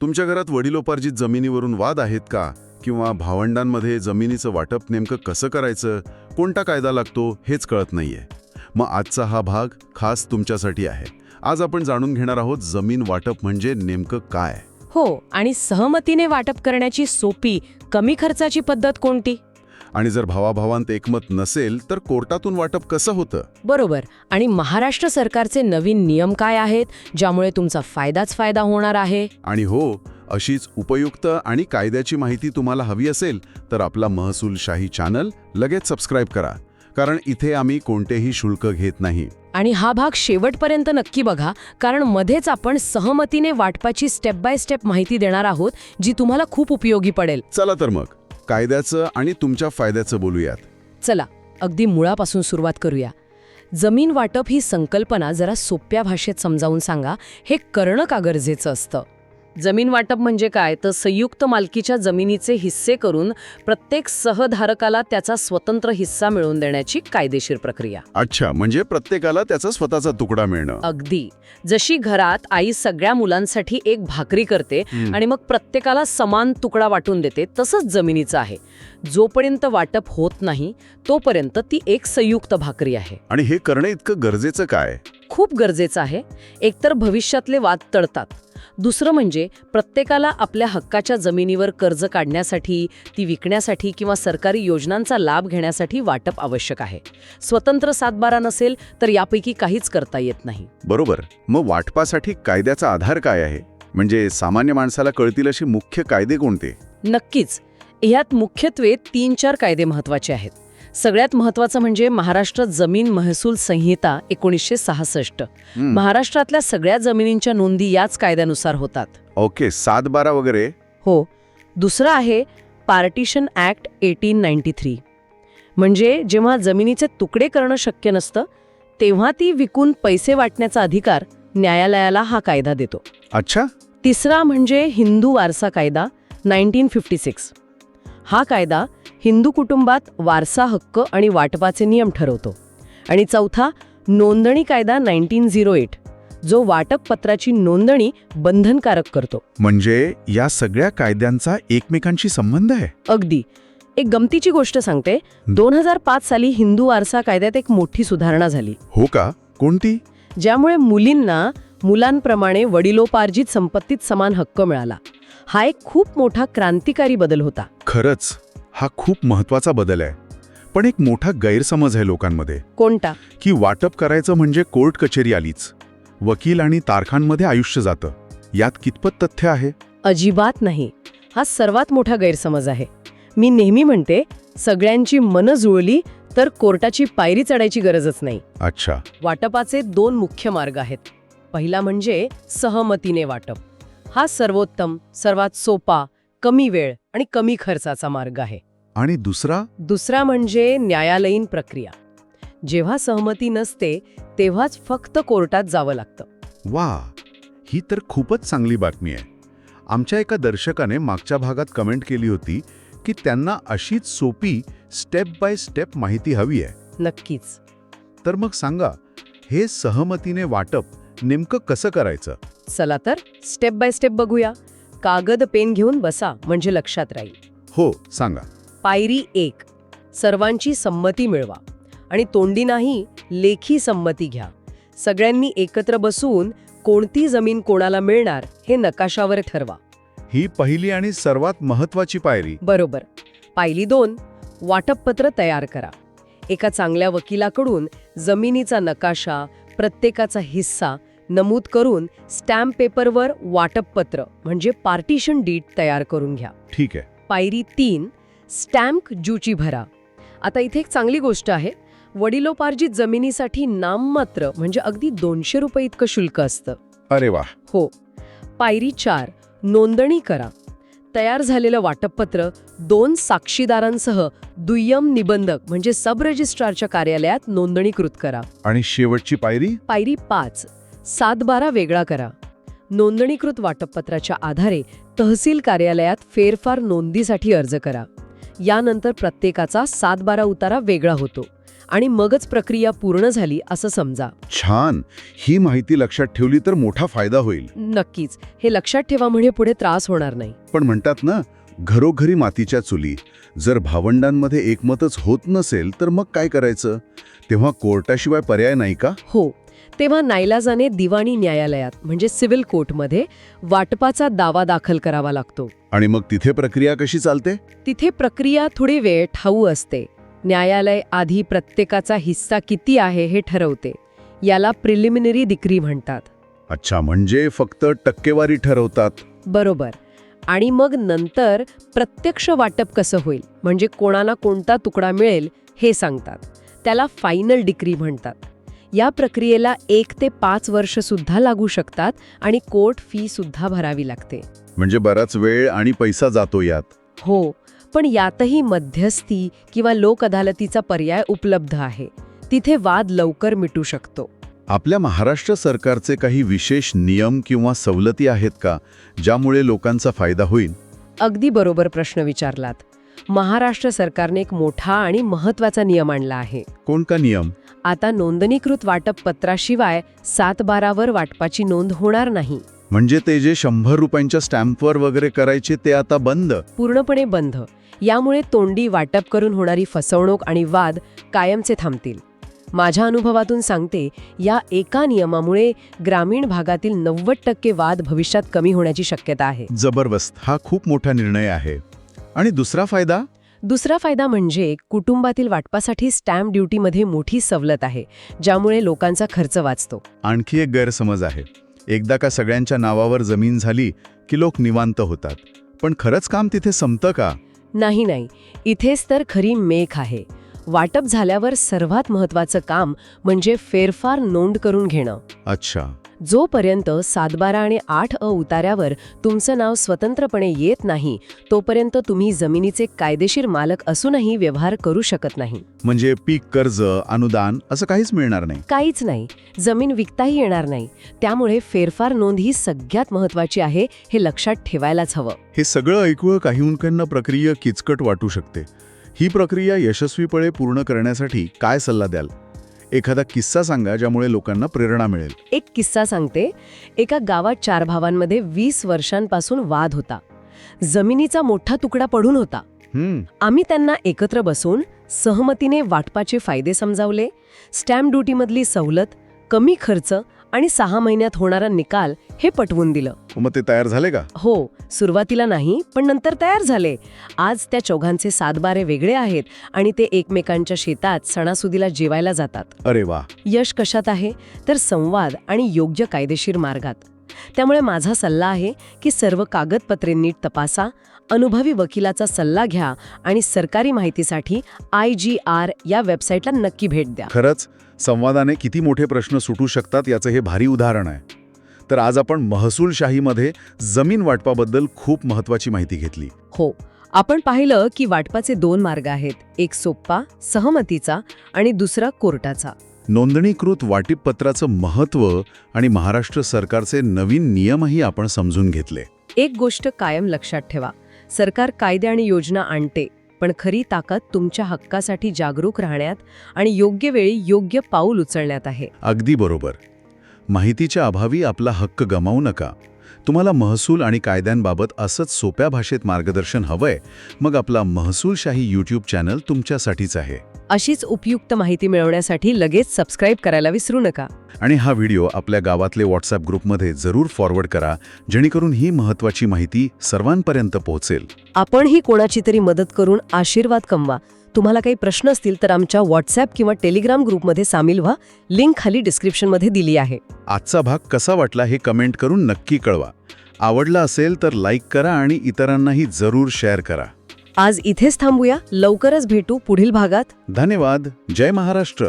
तुमच्या घरात वडिलोपार्जित जमिनीवरून वाद आहेत का? किंवा भावंडांमध्ये जमिनीचं वाटप नेमकं कसं करायचं? कोणता कायदा लागतो? हेच कळत नाहीये. मग आजचा हा भाग खास तुमच्यासाठी आहे. आज आपण जाणून घेणार आहोत जमीन वाटप म्हणजे नेमकं काय? हो आणि सहमतीने वाटप करण्याची सोपी कमी खर्चाची पद्धत कोणती? आणि जर भावाभावांत एकमत नसेल तर कोर्टातून वाटप कसं होतं? बरोबर. आणि महाराष्ट्र सरकारचे नवीन नियम काय आहेत ज्यामुळे तुमचा फायदाच फायदा होणार आहे? आणि हो अशीच उपयुक्त आणि कायद्याची माहिती तुम्हाला हवी असेल तर आपला महसूलशाही चॅनल लगेच सबस्क्राईब करा. कारण इथे आम्ही कोणतेही शुल्क घेत नाही. आणि हा भाग शेवटपर्यंत नक्की बघा कारण मध्येच आपण सहमतीने वाटपाची स्टेप बाय स्टेप माहिती देणार आहोत जी तुम्हाला खूप उपयोगी पडेल. चला तर मग. कायद्याचं आणि तुमच्या फायद्याचं बोलूयात. चला अगदी मुळापासून सुरुवात करूया. जमीन वाटप ही संकल्पना जरा सोप्या भाषेत समजावून सांगा हे करणं का गरजेचं असतं? जमीन वाटप म्हणजे काय? तर संयुक्त मालकीच्या जमिनीचे हिस्से करून प्रत्येक सहधारकाला त्याचा स्वतंत्र हिस्सा मिळवून देण्याची कायदेशीर प्रक्रिया. अच्छा म्हणजे प्रत्येकाला त्याचा स्वतःचा तुकडा मिळणं. अगदी. जशी घरात आई सगळ्या मुलांसाठी एक भाकरी करते. आणि मग प्रत्येकाला समान तुकडा वाटून देते तसंच जमिनीचं आहे. जोपर्यंत वाटप होत नाही तोपर्यंत ती एक संयुक्त भाकरी आहे. आणि हे करणं इतकं गरजेचं काय? खूप गरजेचं आहे. एकतर भविष्यातले वाद टळतात. दुसरं म्हणजे प्रत्येकाला आपल्या हक्काच्या जमिनीवर कर्ज काढण्यासाठी ती विकण्यासाठी किंवा सरकारी योजनांचा लाभ घेण्यासाठी वाटप आवश्यक आहे. स्वतंत्र सातबारा नसेल तर यापैकी काहीच करता येत नाही. बरोबर. मग वाटपासाठी कायद्याचा आधार काय आहे? म्हणजे सामान्य माणसाला कळतील असे मुख्य कायदे कोणते? नक्कीच. ह्यात मुख्यत्वे तीन चार कायदे महत्त्वाचे आहेत. सगळ्यात महत्वाचं म्हणजे महाराष्ट्र जमीन महसूल संहिता एकोणीसशे सहासष्ट. महाराष्ट्रातल्या सगळ्या जमिनींच्या नोंदी याच कायद्यानुसार होतात. ओके सात बारा वगैरे? हो. दुसरं आहे partition act eighteen ninety three. म्हणजे जेव्हा जमिनीचे तुकडे करणं शक्य नसतं तेव्हा ती विकून पैसे वाटण्याचा अधिकार न्यायालयाला हा कायदा देतो. अच्छा. तिसरा म्हणजे हिंदू वारसा कायदा नाईन्टीन फिफ्टी सिक्स. हा कायदा हिंदू कुटुंबात वारसा हक्क आणि वाटपाचे नियम ठरवतो. आणि चौथा नोंदणी कायदा नाईन्टीन झिरो एट जो वाटप पत्राची नोंदणी बंधनकारक करतो. म्हणजे या सगळ्या कायद्यांचा एकमेकांशी संबंध आहे? अगदी. एक गमतीची गोष्ट सांगते. दोन हजार पाच साली हिंदू वारसा कायद्यात एक मोठी सुधारणा झाली. हो का? कोणती? ज्यामुळे मुलींना मुलांप्रमाणे वडिलोपार्जित संपत्तीत समान हक्क मिळाला. हा एक खूप मोठा क्रांतिकारी बदल होता. खरंच हा खूप महत्त्वाचा बदल आहे. पण एक मोठा गैरसमज आहे लोकांमध्ये. कोणता? की वाटप करायचं म्हणजे कोर्ट कचेरी आलीच. वकील आणि तारखांमध्ये आयुष्य जातं. यात कितपत तथ्य आहे? अजिबात नाही. हा सर्वात मोठा गैरसमज आहे. मी नेहमी म्हणते सगळ्यांची मनं जुळली तर कोर्टाची पायरी चढायची गरजच नाही. अच्छा. वाटपाचे दोन मुख्य मार्ग आहेत. पहिला म्हणजे सहमतीने वाटप. हा सर्वोत्तम सर्वात सोपा कमी वेळ आणि कमी खर्चाचा मार्ग आहे. आणि दुसरा? दुसरा म्हणजे न्यायालयीन प्रक्रिया. जेव्हा सहमती नसते तेव्हाच फक्त कोर्टात जावं लागतं. वा! ही तर खूपच चांगली बातमी आहे. आमच्या एका दर्शकाने मागच्या भागात कमेंट केली होती की त्यांना अशीच सोपी स्टेप बाय स्टेप माहिती हवी आहे. नक्कीच. तर मग सांगा हे सहमतीने वाटप नेमकं कसं करायचं? चला तर स्टेप बाय स्टेप बघूया. कागद पेन घेऊन बसा म्हणजे लक्षात राहील. हो सांगा. पायरी एक. सर्वांची संमती मिळवा. आणि तोंडी नाही लेखी संमती घ्या. सगळ्यांनी एकत्र बसून कोणती जमीन कोणाला मिळणार हे नकाशावर ठरवा. ही पहिली आणि सर्वात महत्वाची पायरी. बरोबर. पायली दोन. वाटपपत्र तयार करा. एका चांगल्या वकिलाकडून जमिनीचा नकाशा प्रत्येकाचा हिस्सा नमूद करून स्टॅम्प पेपरवर वाटपपत्र म्हणजे पार्टिशन डीट तयार करून घ्या. ठीक आहे. पायरी तीन स्टॅम्प ज्यूची भरा. आता इथे एक चांगली गोष्ट आहे. वडिलोपार्जित जमिनीसाठी नाममात्र म्हणजे अगदी दोनशे रुपये इतकं शुल्क असतं. अरे वा. हो. पायरी चार नोंदणी करा. तयार झालेलं वाटपपत्र दोन साक्षीदारांसह दुय्यम निबंधक म्हणजे सब रजिस्ट्रारच्या कार्यालयात नोंदणीकृत करा. आणि शेवटची पायरी? पायरी पाच सातबारा वेगळा करा. नोंदणीकृत वाटपपत्राच्या आधारे तहसील कार्यालयात फेरफार नोंदीसाठी अर्ज करा. यानंतर प्रत्येकाचा सातबारा उतारा वेगळा होतो आणि मगच प्रक्रिया पूर्ण झाली असं समजा. छान! ही माहिती लक्षात ठेवली तर मोठा फायदा होईल. नक्कीच. हे लक्षात ठेवा म्हणजे पुढे त्रास होणार नाही. पण म्हणतात ना घरोघरी मातीच्या चुली. जर भावंडांमध्ये एकमतच होत नसेल तर मग काय करायचं? तेव्हा कोर्टाशिवाय पर्याय नाही का? हो. तेव्हा नाईलाजाने दिवाणी न्यायालयात म्हणजे सिव्हिल कोर्टमध्ये वाटपाचा दावा दाखल करावा लागतो. आणि मग तिथे प्रक्रिया कशी चालते? तिथे प्रक्रिया थोडी वेळ ठाऊ असते. न्यायालय आधी प्रत्येकाचा हिस्सा किती आहे हे ठरवते. याला प्रिलिमिनरी डिक्री म्हणतात. अच्छा म्हणजे फक्त टक्केवारी ठरवतात. बरोबर. आणि मग नंतर प्रत्यक्ष वाटप कसं होईल? म्हणजे कोणाला कोणता तुकडा मिळेल हे सांगतात. त्याला फायनल डिक्री म्हणतात. या प्रक्रियेला एक ते पाच वर्ष सुद्धा लागू शकतात आणि कोर्ट फी सुद्धा भरावी लागते. म्हणजे बराच वेळ आणि पैसा जातो यात. हो पण यातही मध्यस्थी किंवा लोक अदालतीचा पर्याय उपलब्ध आहे. तिथे वाद लवकर मिटू शकतो. आपल्या महाराष्ट्र सरकारचे काही विशेष नियम किंवा सवलती आहेत का ज्यामुळे लोकांचा फायदा होईल? अगदी बरोबर प्रश्न विचारलात. महाराष्ट्र सरकारने एक मोठा आणि महत्त्वाचा नियम आणला आहे. कोणता नियम? आता नोंदणीकृत वाटप पत्राशिवाय सात बारावर वाटपाची नोंद होणार नाही. म्हणजे ते जे शंभर रुपयांच्या स्टॅम्पवर वगैरे करायचे ते आता बंद? पूर्णपणे बंद. यामुळे तोंडी वाटप करून होणारी फसवणूक आणि वाद कायमचे थांबतील. माझ्या अनुभवातून सांगते या एका नियमामुळे ग्रामीण भागातील नव्वद टक्के वाद भविष्यात कमी होण्याची शक्यता आहे. जबरदस्त. हा खूप मोठा निर्णय आहे. आणि दुसरा फायदा? दुसरा फायदा म्हणजे कुटुंबातील वाटपासाठी स्टॅम्प ड्युटीमध्ये मोठी सवलत आहे ज्यामुळे लोकांचा खर्च वाचतो. आणखी एक गैरसमज आहे. एकदा का सगळ्यांच्या नावावर जमीन झाली की लोक निवांत होतात. पण खरंच काम तिथे संपतं का? नाही नाही. इथेच तर खरी मेख आहे. वाटप झाल्यावर सर्वात महत्वाचं काम म्हणजे फेरफार नोंद करून घेणं. अच्छा. जोपर्यंत सातबारा आणि आठ अ उतार्यावर तुमचं नाव स्वतंत्रपणे येत नाही तोपर्यंत तुम्ही जमिनीचे कायदेशीर मालक असूनही व्यवहार करू शकत नाही. म्हणजे पीक कर्ज अनुदान असं काहीच मिळणार नाही. काहीच नाही. जमीन विकताही येणार नाही. त्यामुळे फेरफार नोंद ही सगळ्यात महत्वाची आहे हे लक्षात ठेवायलाच हवं. हे सगळं ऐकून काहींकडनं प्रक्रिया किचकट वाटू शकते. ही प्रक्रिया यशस्वीपणे पूर्ण करण्यासाठी काय सल्ला द्याल? एखादा किस्सा सांगा ज्यामुळे लोकांना प्रेरणा मिळेल. एक किस्सा सांगते. एका गावात चार भावांमध्ये वीस वर्षांपासून वाद होता. जमिनीचा मोठा तुकडा पडून होता. हम्म. आम्ही त्यांना एकत्र बसून सहमतीने वाटपाचे फायदे समजावले. स्टॅम्प ड्युटीमधली सवलत कमी खर्च आणि सहा महिन्यात होणारा निकाल हे पटवून दिलं. मग ते तयार झाले का? हो सुरुवातीला नाही पण नंतर तयार झाले. आज त्या चौघांचे सातबारे वेगळे आहेत आणि ते एकमेकांच्या शेतात सणासुदीला जेवायला जातात. अरे वा. यश कशात आहे? तर संवाद आणि योग्य कायदेशीर मार्गात. त्यामुळे माझा सल्ला आहे की सर्व कागदपत्रे नीट तपासा अनुभवी वकिलाचा सल्ला घ्या आणि सरकारी माहितीसाठी आय जी आर या वेबसाईटला नक्की भेट द्या. खरंच संवादाने किती मोठे प्रश्न सुटू शकतात याचं हे भारी उदाहरण आहे. तर आज आपण महसूलशाहीमध्ये जमीन वाटपाबद्दल खूप महत्वाची माहिती घेतली. हो आपण पाहिलं की वाटपाचे दोन मार्ग आहेत. एक सोप्पा सहमतीचा आणि दुसरा कोर्टाचा. नोंदणीकृत वाटीपत्राचं महत्त्व आणि महाराष्ट्र सरकारचे नवीन नियमही आपण समजून घेतले. एक गोष्ट कायम लक्षात ठेवा. सरकार कायदे आणि योजना आणते पण खरी ताकद तुमच्या हक्कासाठी जागरूक राहण्यात आणि योग्य वेळी योग्य पाऊल उचलण्यात आहे. अगदी बरोबर. माहितीच्या अभावी आपला हक्क गमावू नका. तुम्हाला महसूल आणि कायद्यांबाबत असंच सोप्या भाषेत मार्गदर्शन हवंय मग आपला महसूलशाही यूट्यूब चॅनल तुमच्यासाठीच आहे. अशीच उपयुक्त माहिती मिळवण्यासाठी लगेच सबस्क्राईब करायला विसरू नका. आणि हा व्हिडिओ आपल्या गावातले व्हॉट्सॲप ग्रुपमध्ये जरूर फॉरवर्ड करा जेणेकरून ही महत्त्वाची माहिती सर्वांपर्यंत पोहोचेल. आपणही कोणाची तरी मदत करून आशीर्वाद कमवा. तुम्हाला काही प्रश्न असतील तर आमच्या व्हॉट्सॲप किंवा टेलिग्राम ग्रुपमध्ये सामील व्हा. लिंक खाली डिस्क्रिप्शनमध्ये दिली आहे. आजचा भाग कसा वाटला हे कमेंट करून नक्की कळवा. आवडला असेल तर लाईक करा आणि इतरांनाही जरूर शेअर करा. आज इथेच थांबूया. लवकरच भेटू पुढील भागात. धन्यवाद. जय महाराष्ट्र.